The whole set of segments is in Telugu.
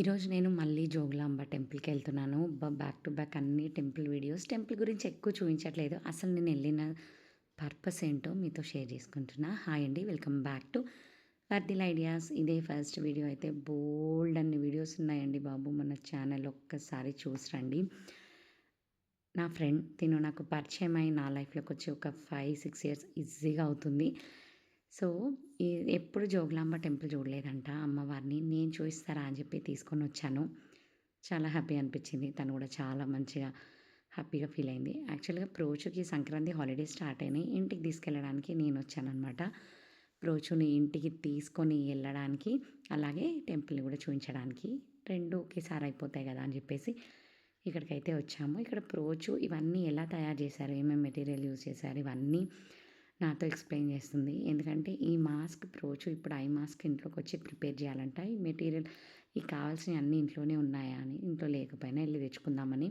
ఈరోజు నేను మళ్ళీ జోగులాంబ టెంపుల్కి వెళ్తున్నాను. బ్యాక్ టు బ్యాక్ అన్ని టెంపుల్ వీడియోస్. టెంపుల్ గురించి ఎక్కువ చూపించట్లేదు. అసలు నేను వెళ్ళిన పర్పస్ ఏంటో మీతో షేర్ చేసుకుంటున్నా. హాయ్ అండి వెల్కమ్ బ్యాక్ టు వర్దిల్ ఐడియాస్. ఇదే ఫస్ట్ వీడియో అయితే బోల్డ్ అన్ని వీడియోస్ ఉన్నాయండి బాబు. మన ఛానల్ ఒక్కసారి చూసి రండి. నా ఫ్రెండ్ తిను నాకు పరిచయం అయి నా లైఫ్లోకి వచ్చి ఒక ఫైవ్ సిక్స్ ఇయర్స్ ఈజీగా అవుతుంది. సో ఈ ఎప్పుడు జోగులాంబ టెంపుల్ చూడలేదంట అమ్మవారిని. నేను చూపిస్తారా అని చెప్పి తీసుకొని వచ్చాను. చాలా హ్యాపీ అనిపించింది. తను కూడా చాలా మంచిగా హ్యాపీగా ఫీల్ అయింది. యాక్చువల్గా ప్రోచుకి సంక్రాంతి హాలిడే స్టార్ట్ అయినాయి. ఇంటికి తీసుకెళ్ళడానికి నేను వచ్చానమాట ప్రోచుని ఇంటికి తీసుకొని వెళ్ళడానికి అలాగే టెంపుల్ని కూడా చూపించడానికి రెండు ఒకేసారి అయిపోతాయి కదా అని చెప్పేసి ఇక్కడికైతే వచ్చాము. ఇక్కడ ప్రోచు ఇవన్నీ ఎలా తయారు చేశారు? ఏమేమి మెటీరియల్ యూజ్ చేశారు? ఇవన్నీ నాతో ఎక్స్ప్లెయిన్ చేస్తుంది. ఎందుకంటే ఈ మాస్క్ రోజు ఇప్పుడు ఐ మాస్క్ ఇంట్లోకి వచ్చి ప్రిపేర్ చేయాలంట. ఈ మెటీరియల్ ఈ కావాల్సినవి అన్నీ ఇంట్లోనే ఉన్నాయా అని ఇంట్లో లేకపోయినా వెళ్ళి తెచ్చుకుందామని.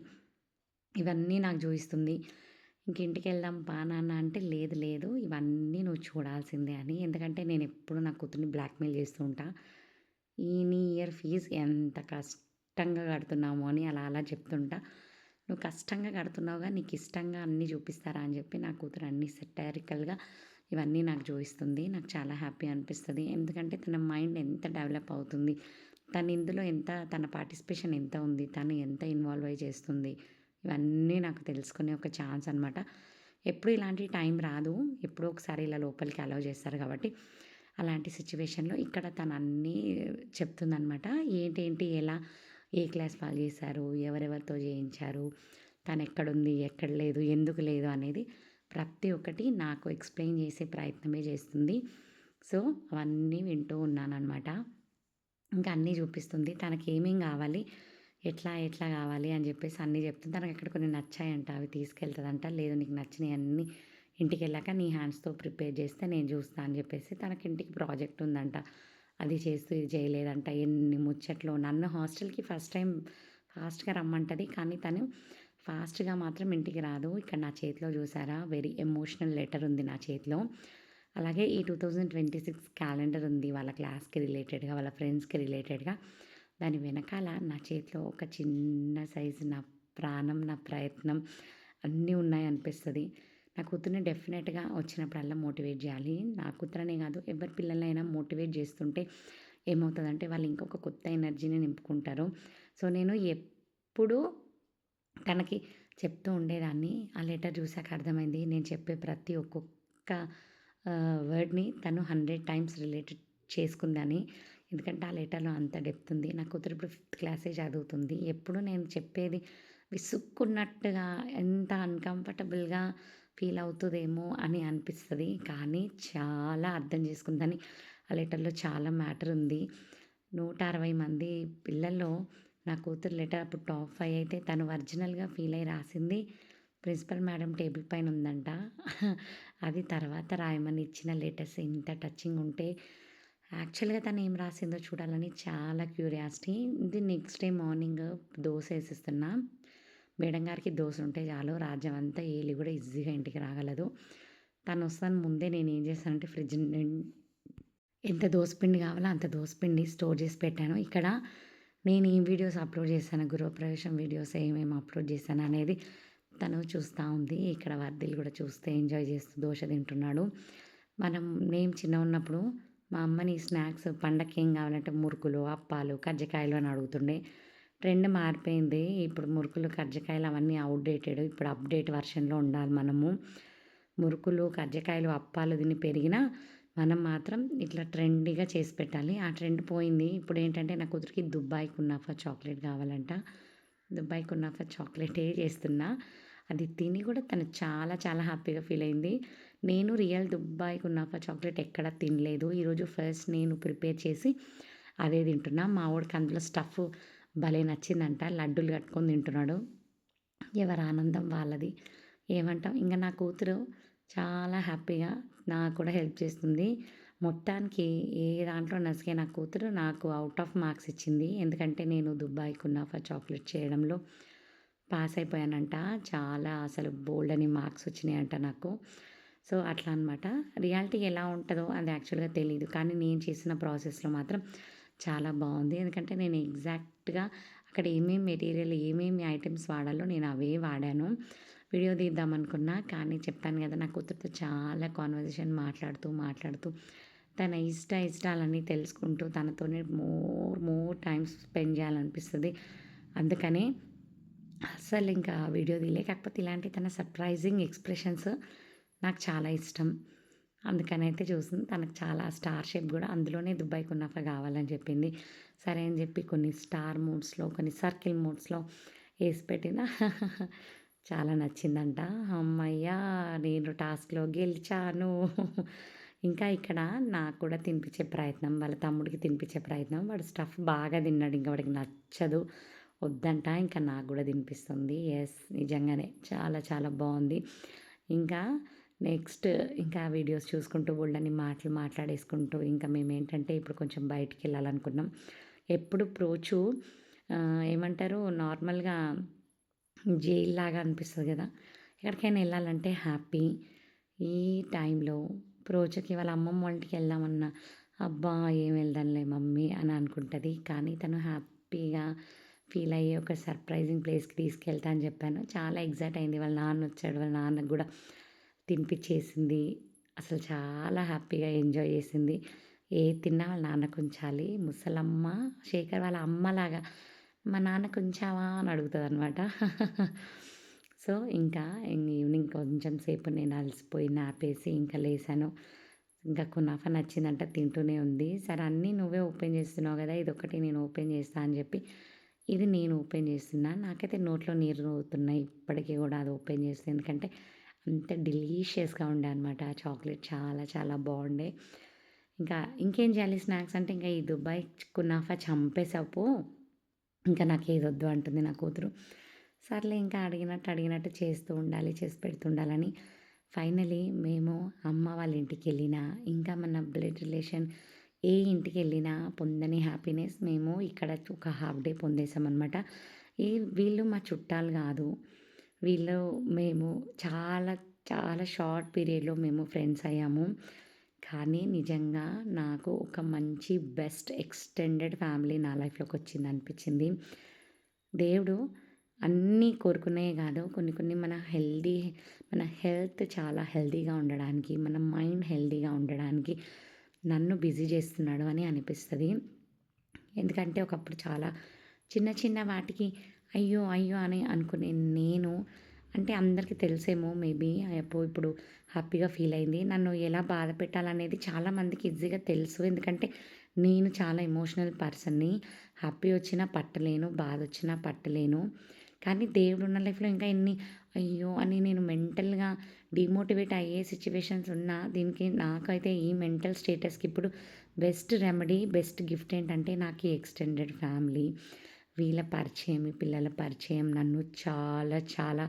ఇవన్నీ నాకు చూపిస్తుంది. ఇంక ఇంటికి వెళ్దాం పా నాన్న అంటే లేదు లేదు ఇవన్నీ నువ్వు చూడాల్సిందే అని. ఎందుకంటే నేను ఎప్పుడు నా కూతుర్ని బ్లాక్మెయిల్ చేస్తూ ఉంటా. ఈ నీ ఇయర్ ఫీజు ఎంత కష్టంగా కడుతున్నాము అని అలా అలా చెప్తుంటా. నువ్వు కష్టంగా కడుతున్నావుగా నీకు ఇష్టంగా అన్నీ చూపిస్తారా? అని చెప్పి నా కూతురు అన్ని సెటారికల్గా ఇవన్నీ నాకు చూపిస్తుంది. నాకు చాలా హ్యాపీ అనిపిస్తుంది. ఎందుకంటే తన మైండ్ ఎంత డెవలప్ అవుతుంది తను ఇందులో ఎంత తన పార్టిసిపేషన్ ఎంత ఉంది తను ఎంత ఇన్వాల్వ్ అయి చేస్తుంది ఇవన్నీ నాకు తెలుసుకునే ఒక ఛాన్స్ అనమాట ఎప్పుడు ఇలాంటి టైం రాదు. ఎప్పుడో ఒకసారి ఇలా లోపలికి అలౌ చేస్తారు కాబట్టి అలాంటి సిచ్యువేషన్లో ఇక్కడ తను అన్నీ చెప్తుందనమాట ఏంటేంటి ఎలా ఏ క్లాస్ వాళ్ళు చేశారు? ఎవరెవరితో చేయించారు? తను ఎక్కడుంది ఎక్కడ లేదు? ఎందుకు లేదు? అనేది ప్రతి ఒక్కటి నాకు ఎక్స్ప్లెయిన్ చేసే ప్రయత్నమే చేస్తుంది. సో అవన్నీ వింటూ ఉన్నానమాట ఇంకా అన్నీ చూపిస్తుంది. తనకి ఏమేం కావాలి? ఎట్లా ఎట్లా కావాలి? అని చెప్పేసి అన్నీ చెప్తుంది. తనకు ఎక్కడ కొన్ని నచ్చాయంట? అవి తీసుకెళ్తుందంట. లేదు నీకు నచ్చినవి అన్నీ ఇంటికి వెళ్ళాక నీ హ్యాండ్స్తో ప్రిపేర్ చేస్తే నేను చూస్తాను అని చెప్పేసి తనకి ఇంటికి ప్రాజెక్ట్ ఉందంట. అది చేస్తూ ఇది చేయలేదంట. ఎన్ని ముచ్చట్లు. నన్ను హాస్టల్కి ఫస్ట్ టైం ఫాస్ట్గా రమ్మంటుంది. కానీ తను ఫాస్ట్గా మాత్రం ఇంటికి రాదు. ఇక్కడ నా చేతిలో చూసారా? వెరీ ఎమోషనల్ లెటర్ ఉంది నా చేతిలో. అలాగే ఈ two thousand twenty six calendar ఉంది వాళ్ళ క్లాస్కి రిలేటెడ్గా వాళ్ళ ఫ్రెండ్స్కి రిలేటెడ్గా. దాని వెనకాల నా చేతిలో ఒక చిన్న సైజు నా ప్రాణం నా ప్రయత్నం అన్నీ ఉన్నాయి అనిపిస్తుంది. నా కూతుర్ని డెఫినెట్గా వచ్చినప్పుడల్లా మోటివేట్ చేయాలి. నా కూతురనే కాదు ఎవరి పిల్లలైనా మోటివేట్ చేస్తుంటే ఏమవుతుందంటే వాళ్ళు ఇంకొక కొత్త ఎనర్జీని నింపుకుంటారు. సో నేను ఎప్పుడు తనకి చెప్తూ ఉండేదాన్ని. ఆ లెటర్ చూసాక అర్థమైంది. నేను చెప్పే ప్రతి ఒక్కొక్క వర్డ్ని తను హండ్రెడ్ టైమ్స్ రిలేటెడ్ చేసుకుందని. ఎందుకంటే ఆ లెటర్లో అంత డెప్త్ ఉంది. నా కూతురు ఇప్పుడు ఫిఫ్త్ క్లాసే చదువుతుంది. ఎప్పుడు నేను చెప్పేది విసుక్కున్నట్టుగా ఎంత అన్కంఫర్టబుల్గా ఫీల్ అవుతుందేమో అని అనిపిస్తుంది. కానీ చాలా అర్థం చేసుకుందని ఆ లెటర్లో చాలా మ్యాటర్ ఉంది. నూట అరవై మంది పిల్లల్లో నా కూతురు లెటర్ అప్పుడు టాప్ ఫైవ్ అయితే తను ఒరిజినల్గా ఫీల్ అయి రాసింది ప్రిన్సిపల్ మేడం టేబుల్ పైన ఉందంట. అది తర్వాత రాయమని ఇచ్చిన లెటర్స్ ఇంత టచింగ్ ఉంటే యాక్చువల్గా తను ఏం రాసిందో చూడాలని చాలా క్యూరియాసిటీ. ఇది నెక్స్ట్ డే మార్నింగ్ దోశ వేసిస్తున్నా. మేడం గారికి దోశ ఉంటే చాలు. రాజ్యం అంతా ఏలి కూడా ఈజీగా ఇంటికి రాగలదు. తను వస్తాను ముందే నేను ఏం చేశానంటే ఫ్రిడ్జ్ ఎంత దోసపిండి కావాలో అంత దోసపిండి స్టోర్ చేసి పెట్టాను. ఇక్కడ నేను ఏం వీడియోస్ అప్లోడ్ చేశాను? గృహప్రవేశం వీడియోస్ ఏమేమి అప్లోడ్ చేశాను అనేది తను చూస్తూ ఉంది. ఇక్కడ వర్దిలు కూడా చూస్తే ఎంజాయ్ చేస్తూ దోశ తింటున్నాడు. మనం నేను చిన్న ఉన్నప్పుడు మా అమ్మని స్నాక్స్ పండగకి ఏం కావాలంటే మురుకులు అప్పాలు కజ్జికాయలు అని అడుగుతుండే. ట్రెండ్ మారిపోయింది. ఇప్పుడు మురుకులు కజ్జికాయలు అవన్నీ అవుట్డేటెడ్ ఇప్పుడు అప్డేట్ వర్షన్లో ఉండాలి మనము. మురుకులు కజ్జికాయలు అప్పాలు దీన్ని పెరిగినా మనం మాత్రం ఇట్లా ట్రెండీగా చేసి పెట్టాలి. ఆ ట్రెండ్ పోయింది. ఇప్పుడు ఏంటంటే నా కూతురికి దుబాయ్ కున్నాఫా చాక్లెట్ కావాలంట. దుబాయ్ కున్నాఫా చాక్లెటే చేస్తున్నా. అది తిని కూడా తను చాలా చాలా హ్యాపీగా ఫీల్ అయింది. నేను రియల్ దుబాయ్ కున్నాఫా చాక్లెట్ ఎక్కడ తినలేదు. ఈరోజు ఫస్ట్ నేను ప్రిపేర్ చేసి అదే తింటున్నా. మా వాడికి అందులో స్టఫ్ భలే నచ్చిందంట లడ్డూలు కట్టుకొని తింటున్నాడు. ఎవరి ఆనందం వాళ్ళది. ఏమంటాం? ఇంకా నా కూతురు చాలా హ్యాపీగా నాకు కూడా హెల్ప్ చేస్తుంది. మొత్తానికి ఏ దాంట్లో నసిగే నా కూతురు నాకు అవుట్ ఆఫ్ మార్క్స్ ఇచ్చింది. ఎందుకంటే నేను దుబాయ్ కున్నాఫా చాక్లెట్ చేయడంలో పాస్ అయిపోయానంట. చాలా అసలు బోల్డ్ అని మార్క్స్ వచ్చినాయంట నాకు. సో అట్లా అనమాట రియాలిటీ ఎలా ఉంటుందో అది యాక్చువల్గా తెలియదు కానీ నేను చేసిన ప్రాసెస్లో మాత్రం చాలా బాగుంది. ఎందుకంటే నేను ఎగ్జాక్ట్ కరెక్ట్గా అక్కడ ఏమేమి మెటీరియల్ ఏమేమి ఐటమ్స్ వాడాలో నేను అవే వాడాను. వీడియో తీద్దాం అనుకున్నా కానీ చెప్పాను కదా నా కూతురుతో చాలా కాన్వర్జేషన్ మాట్లాడుతూ మాట్లాడుతూ తన ఇష్ట ఇష్టాలన్నీ తెలుసుకుంటూ తనతోనే మోర్ మోర్ టైం స్పెండ్ చేయాలనిపిస్తుంది. అందుకనే అస్సలు ఇంకా వీడియో తీయలే. కాకపోతే ఇలాంటి తన సర్ప్రైజింగ్ ఎక్స్ప్రెషన్స్ నాకు చాలా ఇష్టం. అందుకని అయితే చూసింది. తనకు చాలా స్టార్ షేప్ కూడా అందులోనే దుబాయ్ కున్నాఫ కావాలని చెప్పింది. సరే అని చెప్పి కొన్ని స్టార్ మూడ్స్లో కొన్ని సర్కిల్ మూడ్స్లో వేసి పెట్టిన చాలా నచ్చిందంట. అమ్మయ్యా నేను టాస్క్లో గెలిచాను. ఇంకా ఇక్కడ నాకు కూడా తినిపించే ప్రయత్నం వాళ్ళ తమ్ముడికి తినిపించే ప్రయత్నం వాడు స్టఫ్ బాగా తిన్నాడు. ఇంకా వాడికి నచ్చదు. వద్దంట ఇంకా నాకు కూడా తినిపిస్తుంది. ఎస్ నిజంగానే చాలా చాలా బాగుంది. ఇంకా నెక్స్ట్ ఇంకా వీడియోస్ చూసుకుంటూ బోల్డని మాటలు మాట్లాడేసుకుంటూ ఇంకా మేము ఏంటంటే ఇప్పుడు కొంచెం బయటికి వెళ్ళాలనుకున్నాం ఎప్పుడు ప్రోచు ఏమంటారు నార్మల్గా జైల్ లాగా అనిపిస్తుంది కదా. ఎక్కడికైనా వెళ్ళాలంటే హ్యాపీ. ఈ టైంలో ప్రోచకి వాళ్ళ అమ్మమ్మ వాళ్ళకి వెళ్దామన్నా అబ్బా ఏం వెళ్దాంలే మమ్మీ అని అనుకుంటుంది. కానీ తను హ్యాపీగా ఫీల్ అయ్యి ఒక సర్ప్రైజింగ్ ప్లేస్కి తీసుకెళ్తా అని చెప్పాను. చాలా ఎగ్జైట్ అయింది. వాళ్ళ నాన్న వచ్చాడు. వాళ్ళ నాన్నకు కూడా తినిపించేసింది అసలు చాలా హ్యాపీగా ఎంజాయ్ చేసింది. ఏ తిన్నా వాళ్ళ నాన్న కొంచాలి. ముసలమ్మ శేఖర్ వాళ్ళ అమ్మలాగా మా నాన్న కొంచావా అని అడుగుతుంది అనమాట సో ఇంకా ఈవినింగ్ కొంచెం సేపు నేను అలసిపోయి నాపేసి ఇంకా లేసాను. ఇంకా కునాఫా నచ్చిందంట తింటూనే ఉంది. సరే అన్నీ నువ్వే ఓపెన్ చేస్తున్నావు కదా ఇది ఒకటి నేను ఓపెన్ చేస్తా అని చెప్పి ఇది నేను ఓపెన్ చేస్తున్నా. నాకైతే నోట్లో నీరు అవుతున్నాయి ఇప్పటికీ కూడా అది ఓపెన్ చేస్తే ఎందుకంటే అంత డెలీషియస్గా ఉండే అనమాట ఆ చాక్లెట్. చాలా చాలా బాగుండే. ఇంకా ఇంకేం చేయాలి? స్నాక్స్ అంటే ఇంకా ఈ దుబాయ్ కునాఫా చంపేసాపు. ఇంకా నాకు ఏది వద్దు అంటుంది నా కూతురు. సర్లే ఇంకా అడిగినట్టు అడిగినట్టు చేస్తూ ఉండాలి చేసి పెడుతుండాలని ఫైనలీ మేము అమ్మ వాళ్ళ ఇంటికి వెళ్ళినా ఇంకా మన బ్లడ్ రిలేషన్ ఏ ఇంటికి వెళ్ళినా పొందని హ్యాపీనెస్ మేము ఇక్కడ ఒక హాఫ్ డే పొందేసామన్నమాట. ఈ వీళ్ళు మా చుట్టాలు కాదు. వీళ్ళు మేము చాలా చాలా షార్ట్ పీరియడ్లో మేము ఫ్రెండ్స్ అయ్యాము. కానీ నిజంగా నాకు ఒక మంచి బెస్ట్ ఎక్స్టెండెడ్ ఫ్యామిలీ నా లైఫ్లోకి వచ్చింది అనిపించింది. దేవుడు అన్నీ కోరుకునే కాదు కొన్ని కొన్ని మన హెల్దీ మన హెల్త్ చాలా హెల్దీగా ఉండడానికి మన మైండ్ హెల్దీగా ఉండడానికి నన్ను బిజీ చేస్తున్నాడు అని అనిపిస్తుంది. ఎందుకంటే ఒకప్పుడు చాలా చిన్న చిన్న వాటికి అయ్యో అయ్యో అని అనుకునే నేను. అంటే అందరికీ తెలిసేమో మేబీ అయ్యప్పో ఇప్పుడు హ్యాపీగా ఫీల్ అయింది. నన్ను ఎలా బాధ పెట్టాలనేది చాలామందికి ఈజీగా తెలుసు. ఎందుకంటే నేను చాలా ఎమోషనల్ పర్సన్ని హ్యాపీ వచ్చినా పట్టలేను బాధ వచ్చినా పట్టలేను. కానీ దేవుడు ఉన్న లైఫ్లో ఇంకా ఎన్ని అయ్యో అని నేను మెంటల్గా డిమోటివేట్ అయ్యే సిచ్యువేషన్స్ ఉన్నా దీనికి నాకైతే ఈ మెంటల్ స్టేటస్కి ఇప్పుడు బెస్ట్ రెమెడీ బెస్ట్ గిఫ్ట్ ఏంటంటే నాకు ఈ ఎక్స్టెండెడ్ ఫ్యామిలీ వీళ్ళ పరిచయం ఈ పిల్లల పరిచయం నన్ను చాలా చాలా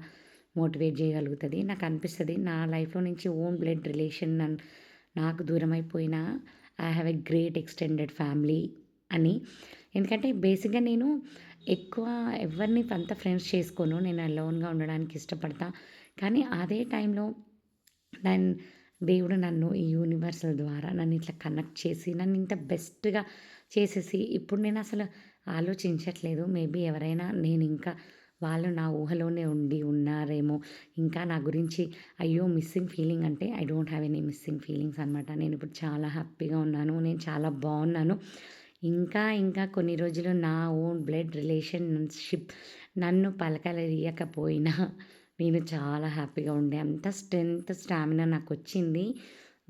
మోటివేట్ చేయగలుగుతుంది. నాకు అనిపిస్తుంది నా లైఫ్లో నుంచి ఓన్ బ్లడ్ రిలేషన్ నన్ను నాకు దూరం అయిపోయినా I have a great extended family అని. ఎందుకంటే బేసిక్గా నేను ఎక్కువ ఎవరిని అంత ఫ్రెండ్స్ చేసుకోను. నేను లోన్గా ఉండడానికి ఇష్టపడతా. కానీ అదే టైంలో దాని దేవుడు నన్ను ఈ యూనివర్సల్ ద్వారా నన్ను ఇట్లా కనెక్ట్ చేసి నన్ను ఇంత బెస్ట్గా చేసేసి ఇప్పుడు నేను అసలు ఆలోచించట్లేదు. మేబీ ఎవరైనా నేను ఇంకా వాళ్ళు నా ఊహలోనే ఉండి ఉన్నారేమో. ఇంకా నా గురించి అయ్యో మిస్సింగ్ ఫీలింగ్ అంటే I don't have any missing feelings అనమాట నేను ఇప్పుడు చాలా హ్యాపీగా ఉన్నాను. నేను చాలా బాగున్నాను. ఇంకా ఇంకా కొన్ని రోజులు నా ఓన్ బ్లడ్ రిలేషన్షిప్ నన్ను పలకలేయకపోయినా నేను చాలా హ్యాపీగా ఉండే. అంత స్ట్రెంగ్త్ స్టామినా నాకు వచ్చింది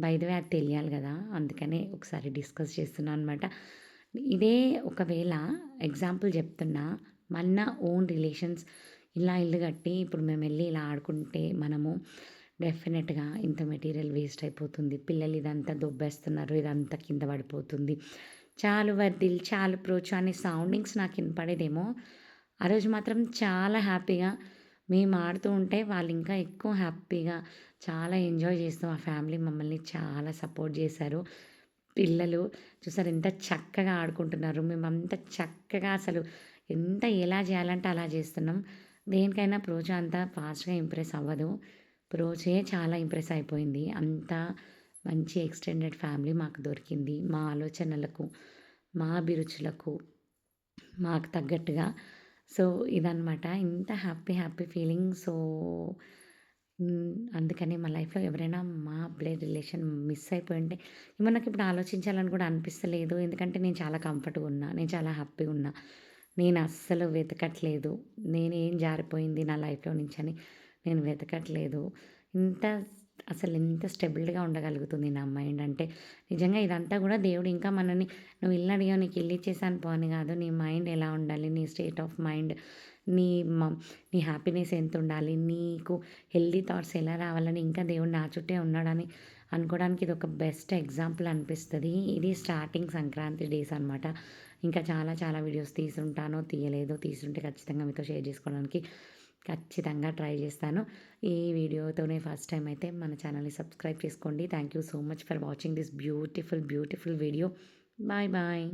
బైదవే అది తెలియాలి కదా. అందుకనే ఒకసారి డిస్కస్ చేస్తున్నాను అనమాట ఇదే ఒకవేళ ఎగ్జాంపుల్ చెప్తున్నా మన ఓన్ రిలేషన్స్ ఇలా ఇల్లు కట్టి ఇప్పుడు మేము వెళ్ళి ఇలా ఆడుకుంటే మనము డెఫినెట్గా ఇంత మెటీరియల్ వేస్ట్ అయిపోతుంది. పిల్లలు ఇదంతా దొబ్బేస్తున్నారు ఇదంతా కింద పడిపోతుంది. చాలు వర్దిల్ చాలు ప్రోచు అనే సౌండింగ్స్ నాకు వినపడేదేమో. ఆ రోజు మాత్రం చాలా హ్యాపీగా మేము ఆడుతూ ఉంటే వాళ్ళు ఇంకా ఎక్కువ హ్యాపీగా చాలా ఎంజాయ్ చేస్తూ ఆ ఫ్యామిలీ మమ్మల్ని చాలా సపోర్ట్ చేశారు. పిల్లలు చూసారు ఎంత చక్కగా ఆడుకుంటున్నారు. మేము అంత చక్కగా అసలు ఎంత ఎలా చేయాలంటే అలా చేస్తున్నాం. దేనికైనా ప్రోజా అంత ఫాస్ట్గా ఇంప్రెస్ అవ్వదు. ప్రోజే చాలా ఇంప్రెస్ అయిపోయింది. అంత మంచి ఎక్స్టెండెడ్ ఫ్యామిలీ మాకు దొరికింది. మా ఆలోచనలకు మా అభిరుచులకు మాకు తగ్గట్టుగా. సో ఇదనమాట ఇంత హ్యాపీ హ్యాపీ ఫీలింగ్. సో అందుకని మా లైఫ్లో ఎవరైనా మా బ్లడ్ రిలేషన్ మిస్ అయిపోయింటే మనకి ఇప్పుడు ఆలోచించాలని కూడా అనిపిస్తలేదు. ఎందుకంటే నేను చాలా కంఫర్ట్గా ఉన్నా నేను చాలా హ్యాపీగా ఉన్నా. నేను అస్సలు వెతకట్లేదు. నేను ఏం జారిపోయింది నా లైఫ్లో నుంచి అని నేను వెతకట్లేదు. ఇంత అసలు ఎంత స్టెబుల్గా ఉండగలుగుతుంది నా మైండ్ అంటే నిజంగా ఇదంతా కూడా దేవుడు ఇంకా మనని నువ్వు ఇల్లు అడిగావు నీకు ఇల్లు ఇచ్చేసాను పోని కాదు. నీ మైండ్ ఎలా ఉండాలి? నీ స్టేట్ ఆఫ్ మైండ్ నీ నీ హ్యాపీనెస్ ఎంత ఉండాలి నీకు హెల్దీ థాట్స్ ఎలా రావాలని ఇంకా దేవుడు నా చుట్టే ఉన్నాడని అనుకోవడానికి ఇది ఒక బెస్ట్ ఎగ్జాంపుల్ అనిపిస్తుంది. ఇది స్టార్టింగ్ సంక్రాంతి డేస్ అనమాట ఇంకా చాలా చాలా వీడియోస్ తీసుంటాను తీయలేదో తీసుంటే ఖచ్చితంగా మీతో షేర్ చేసుకోవడానికి ఖచ్చితంగా ట్రై చేస్తాను. ఈ వీడియోతోనే ఫస్ట్ టైం అయితే మన ఛానల్ని సబ్స్క్రైబ్ చేసుకోండి. Thank you so much for watching this beautiful beautiful video bye bye